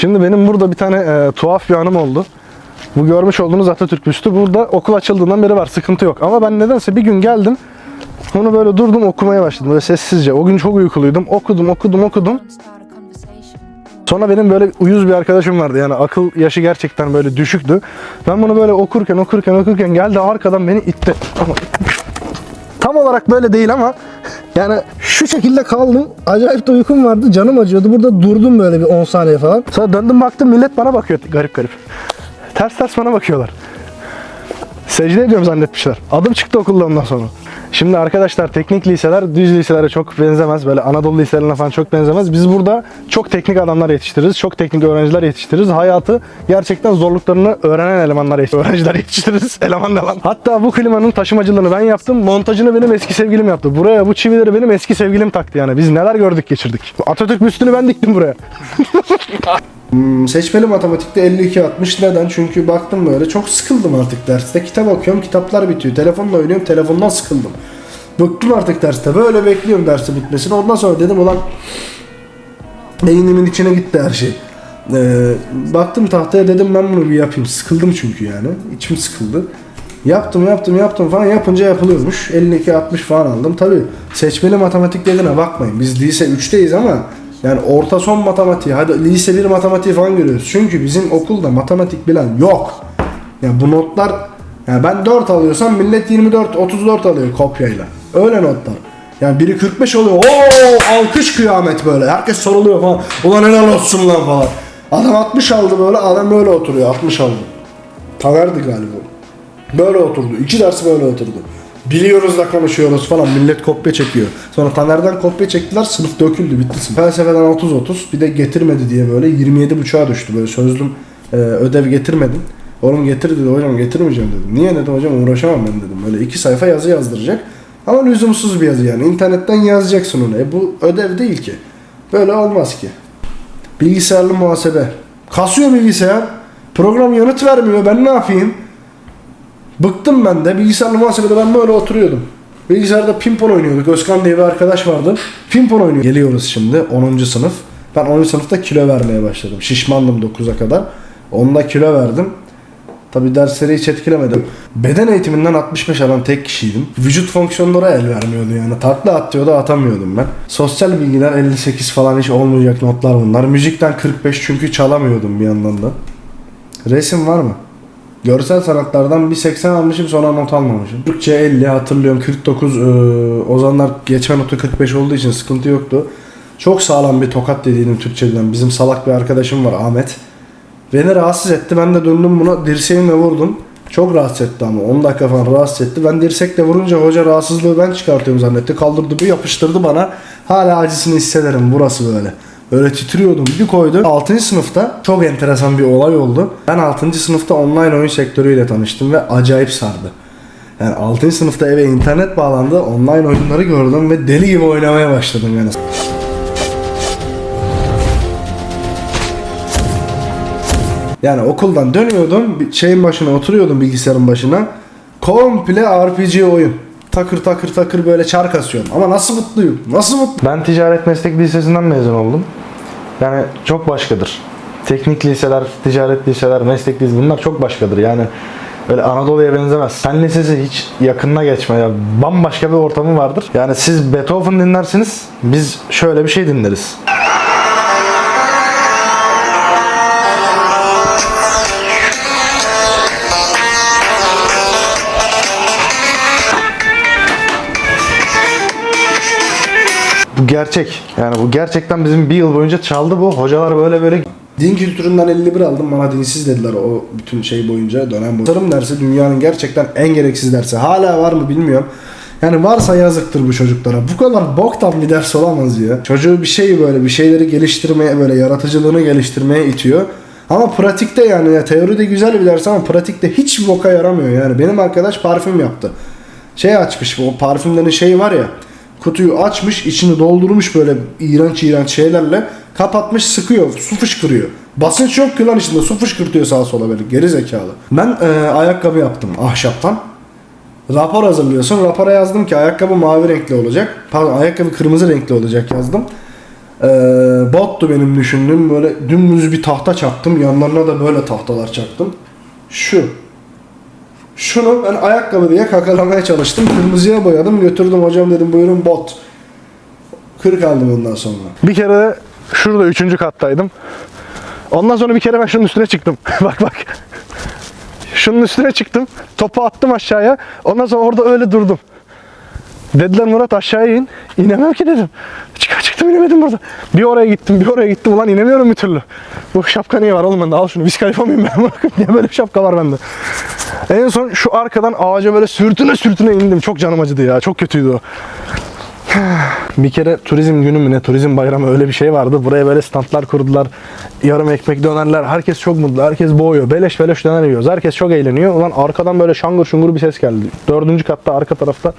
Şimdi benim burada bir tane e, tuhaf bir anım oldu. Bu görmüş olduğunuz Atatürk büstü burada okul açıldığından beri var. Sıkıntı yok. Ama ben nedense bir gün geldim. Onu böyle durdum okumaya başladım. Böyle sessizce. O gün çok uykuluydum. Okudum, okudum, okudum. Sonra benim böyle uyuz bir arkadaşım vardı. Yani akıl yaşı gerçekten böyle düşüktü. Ben bunu böyle okurken, okurken, okurken geldi arkadan beni itti. Tam olarak böyle değil ama yani şu şekilde kaldım. Acayip de uykum vardı. Canım acıyordu. Burada durdum böyle bir 10 saniye falan. Sonra döndüm baktım millet bana bakıyor garip garip. Ters ters bana bakıyorlar. Secde ediyorum zannetmişler. Adım çıktı okulda ondan sonra. Şimdi arkadaşlar teknik liseler düz liselere çok benzemez. Böyle Anadolu liselerine falan çok benzemez. Biz burada çok teknik adamlar yetiştiririz. Çok teknik öğrenciler yetiştiririz. Hayatı gerçekten zorluklarını öğrenen elemanlar yetiştiririz. Öğrenciler yetiştiririz. Eleman ne lan? Hatta bu klimanın taşımacılığını ben yaptım. Montajını benim eski sevgilim yaptı. Buraya bu çivileri benim eski sevgilim taktı yani. Biz neler gördük geçirdik. Atatürk büstünü ben diktim buraya. Hmm, seçmeli matematikte 52 60 neden? Çünkü baktım böyle çok sıkıldım artık derste. Kitap okuyorum, kitaplar bitiyor. Telefonla oynuyorum, telefondan sıkıldım. Bıktım artık derste. Böyle bekliyorum dersi bitmesini. Ondan sonra dedim ulan beynimin içine gitti her şey. Ee, baktım tahtaya dedim ben bunu bir yapayım. Sıkıldım çünkü yani. İçim sıkıldı. Yaptım yaptım yaptım falan yapınca yapılıyormuş. 52 60 falan aldım. Tabi seçmeli matematik dediğine bakmayın. Biz lise 3'teyiz ama yani orta son matematiği hadi lise 1 matematiği falan görüyoruz. Çünkü bizim okulda matematik bilen yok. Yani bu notlar yani ben 4 alıyorsam millet 24 34 alıyor kopyayla. Öyle notlar. Yani biri 45 oluyor. Oo alkış kıyamet böyle. Herkes soruluyor falan. Ulan helal olsun lan falan. Adam 60 aldı böyle. Adam böyle oturuyor. 60 aldı. Tanerdi galiba. Böyle oturdu. İki ders böyle oturdu. Biliyoruz da konuşuyoruz falan. Millet kopya çekiyor. Sonra Taner'den kopya çektiler. Sınıf döküldü. Bitti sınıf. Felsefeden 30-30. Bir de getirmedi diye böyle 27.5'a düştü. Böyle sözlüm e, ödev getirmedin. Oğlum getir dedi. Hocam getirmeyeceğim dedim. Niye dedi hocam uğraşamam ben dedim. Böyle iki sayfa yazı yazdıracak. Ama lüzumsuz bir yazı yani. İnternetten yazacaksın onu. E bu ödev değil ki. Böyle olmaz ki. Bilgisayarlı muhasebe. Kasıyor bilgisayar. Program yanıt vermiyor. Ben ne yapayım? Bıktım ben de. Bilgisayarlı muhasebede ben böyle oturuyordum. Bilgisayarda pimpon oynuyorduk. Özkan diye bir arkadaş vardı. Pimpon oynuyor. Geliyoruz şimdi 10. sınıf. Ben 10. sınıfta kilo vermeye başladım. Şişmandım 9'a kadar. Onda kilo verdim. Tabi dersleri hiç etkilemedim. Beden eğitiminden 65 alan tek kişiydim. Vücut fonksiyonlara el vermiyordu yani. Takla atıyordu atamıyordum ben. Sosyal bilgiler 58 falan hiç olmayacak notlar bunlar. Müzikten 45 çünkü çalamıyordum bir yandan da. Resim var mı? Görsel sanatlardan bir 80 almışım sonra not almamışım. Türkçe 50 hatırlıyorum 49 ee, o zamanlar geçme notu 45 olduğu için sıkıntı yoktu. Çok sağlam bir tokat dediydim Türkçeden. Bizim salak bir arkadaşım var Ahmet. Beni rahatsız etti. Ben de döndüm buna dirseğimle vurdum. Çok rahatsız etti ama 10 dakika falan rahatsız etti. Ben dirsekle vurunca hoca rahatsızlığı ben çıkartıyorum zannetti. Kaldırdı bir yapıştırdı bana. Hala acısını hissederim burası böyle. Böyle titriyordum. Bir koydu. 6. sınıfta çok enteresan bir olay oldu. Ben 6. sınıfta online oyun sektörüyle tanıştım ve acayip sardı. Yani 6. sınıfta eve internet bağlandı. Online oyunları gördüm ve deli gibi oynamaya başladım yani. Yani okuldan dönüyordum, şeyin başına oturuyordum bilgisayarın başına. Komple RPG oyun. Takır takır takır böyle çar kasıyorum. Ama nasıl mutluyum, nasıl mutlu. Ben ticaret meslek lisesinden mezun oldum. Yani çok başkadır. Teknik liseler, ticaret liseler, meslek lisesi bunlar çok başkadır. Yani öyle Anadolu'ya benzemez. Fen lisesi hiç yakınına geçme ya. Bambaşka bir ortamı vardır. Yani siz Beethoven dinlersiniz, biz şöyle bir şey dinleriz. Bu gerçek. Yani bu gerçekten bizim bir yıl boyunca çaldı bu. Hocalar böyle böyle Din kültüründen 51 aldım. Bana dinsiz dediler o bütün şey boyunca, dönem boyunca. Tarım dersi dünyanın gerçekten en gereksiz dersi. Hala var mı bilmiyorum. Yani varsa yazıktır bu çocuklara. Bu kadar boktan bir ders olamaz ya. Çocuğu bir şey böyle bir şeyleri geliştirmeye böyle yaratıcılığını geliştirmeye itiyor. Ama pratikte yani ya teoride güzel bir ders ama pratikte hiç boka yaramıyor yani. Benim arkadaş parfüm yaptı. Şey açmış o parfümlerin şeyi var ya kutuyu açmış içini doldurmuş böyle iğrenç iğrenç şeylerle kapatmış sıkıyor su fışkırıyor. Basınç yok ki lan içinde su fışkırtıyor sağa sola böyle geri zekalı. Ben e, ayakkabı yaptım ahşaptan. Rapor hazırlıyorsun. Rapora yazdım ki ayakkabı mavi renkli olacak. Pardon ayakkabı kırmızı renkli olacak yazdım. Ee, bottu benim düşündüğüm. Böyle dümdüz bir tahta çaktım. Yanlarına da böyle tahtalar çaktım. Şu. Şunu ben ayakkabı diye kakalamaya çalıştım. Kırmızıya boyadım. Götürdüm hocam dedim buyurun bot. 40 aldım ondan sonra. Bir kere de şurada üçüncü kattaydım. Ondan sonra bir kere ben şunun üstüne çıktım. bak bak. Şunun üstüne çıktım. Topu attım aşağıya. Ondan sonra orada öyle durdum. Dediler Murat aşağıya in. İnemem ki dedim. Çıkar çıktım inemedim burada. Bir oraya gittim bir oraya gittim. Ulan inemiyorum bir türlü. Bu şapka niye var oğlum bende al şunu. Biz kalifa mıyım ben? Niye böyle bir şapka var bende. En son şu arkadan ağaca böyle sürtüne sürtüne indim. Çok canım acıdı ya. Çok kötüydü o. Bir kere turizm günü mü ne turizm bayramı öyle bir şey vardı. Buraya böyle standlar kurdular. Yarım ekmek dönerler. Herkes çok mutlu. Herkes boğuyor. Beleş beleş döner yiyoruz. Herkes çok eğleniyor. Ulan arkadan böyle şangır şungur bir ses geldi. Dördüncü katta arka tarafta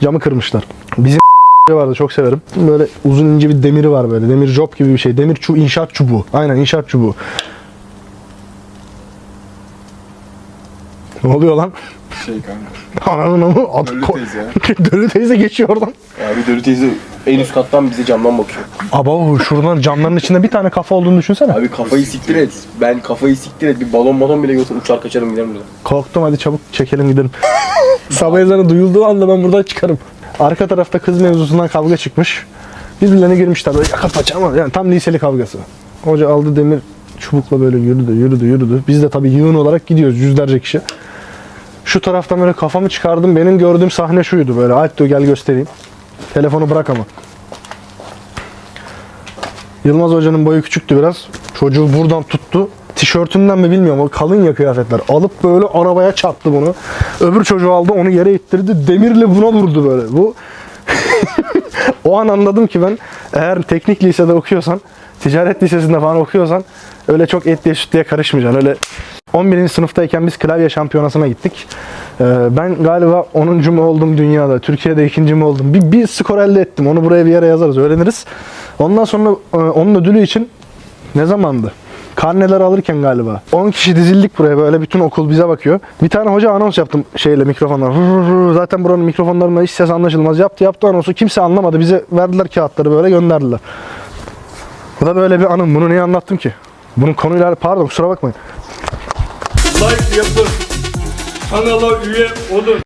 camı kırmışlar. Bizim vardı çok severim. Böyle uzun ince bir demiri var böyle. Demir job gibi bir şey. Demir çu inşaat çubuğu. Aynen inşaat çubuğu. Ne oluyor lan? Şey kanka. Ananın amı. Ad- Dölü teyze. Dölü teyze geçiyor oradan. Abi Dölü teyze en üst kattan bize camdan bakıyor. Aba şuradan camların içinde bir tane kafa olduğunu düşünsene. Abi kafayı siktir et. Ben kafayı siktir et. Bir balon balon bile götür uçar kaçarım giderim buradan. Korktum hadi çabuk çekelim gidelim. Sabah ezanı duyulduğu anda ben buradan çıkarım. Arka tarafta kız mevzusundan kavga çıkmış. Birbirlerine girmişler böyle yaka paça ama yani tam liseli kavgası. Hoca aldı demir çubukla böyle yürüdü yürüdü yürüdü. Biz de tabii yığın olarak gidiyoruz yüzlerce kişi. Şu taraftan böyle kafamı çıkardım. Benim gördüğüm sahne şuydu böyle. Alp diyor gel göstereyim. Telefonu bırak ama. Yılmaz Hoca'nın boyu küçüktü biraz. Çocuğu buradan tuttu. Tişörtünden mi bilmiyorum. O kalın ya kıyafetler. Alıp böyle arabaya çarptı bunu. Öbür çocuğu aldı onu yere ittirdi. Demirle buna vurdu böyle. Bu o an anladım ki ben eğer teknik lisede okuyorsan, ticaret lisesinde falan okuyorsan öyle çok etliye sütlüye karışmayacaksın. Öyle 11. sınıftayken biz klavye şampiyonasına gittik. Ee, ben galiba 10. mu oldum dünyada, Türkiye'de ikinci mi oldum? Bir, bir skor elde ettim. Onu buraya bir yere yazarız, öğreniriz. Ondan sonra e, onun ödülü için ne zamandı? Karneler alırken galiba. 10 kişi dizildik buraya böyle bütün okul bize bakıyor. Bir tane hoca anons yaptım şeyle mikrofonla. Zaten buranın mikrofonlarında hiç ses anlaşılmaz. Yaptı yaptı anonsu. Kimse anlamadı. Bize verdiler kağıtları böyle gönderdiler. Bu da böyle bir anım. Bunu niye anlattım ki? Bunun konuyla pardon kusura bakmayın. like yapın. Kanala üye olun.